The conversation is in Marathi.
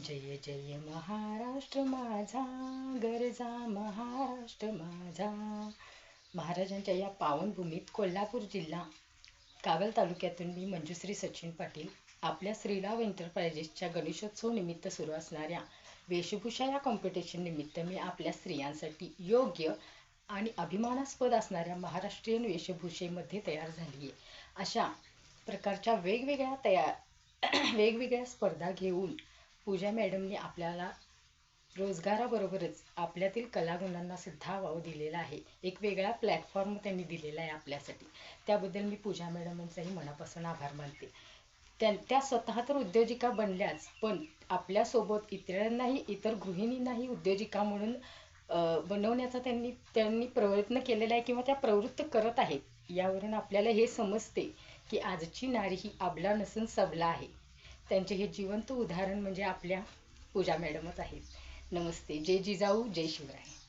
जय जय महाराष्ट्र माझा गरजा महाराष्ट्र माझा. महाराजांच्या या पावनभूमीत कोल्हापूर जिल्हा कागल तालुक्यातून मी मंजुश्री सचिन पाटील आपल्या श्रीराव एंटरप्राइजेसच्या गणेशोत्सव निमित्त सुरू असणाऱ्या वेशभूषा या कॉम्पिटिशन निमित्त मी आपल्या स्त्रियांसाठी योग्य आणि अभिमानास्पद असणाऱ्या महाराष्ट्रीयन वेशभूषेमध्ये तयार झाली आहे अशा प्रकारच्या वेगवेगळ्या तयार वेगवेगळ्या स्पर्धा घेऊन पूजा मॅडमने आपल्याला रोजगाराबरोबरच आपल्यातील कलागुणांना सुद्धा वाव दिलेला आहे. एक वेगळा प्लॅटफॉर्म त्यांनी दिलेला आहे आपल्यासाठी. त्याबद्दल मी पूजा मॅडमांचाही मनापासून आभार मानते. त्या त्या स्वतः तर उद्योजिका बनल्याच पण आपल्यासोबत इतरांनाही इतर गृहिणींनाही उद्योजिका म्हणून बनवण्याचा त्यांनी त्यांनी प्रयत्न केलेला आहे किंवा त्या प्रवृत्त करत आहेत यावरून आपल्याला हे समजते की आजची नारी ही आबला नसून सबला आहे. त्यांचे हे जिवंत उदाहरण म्हणजे आपल्या पूजा मॅडमच आहेत नमस्ते. जय जिजाऊ जय शिवराय.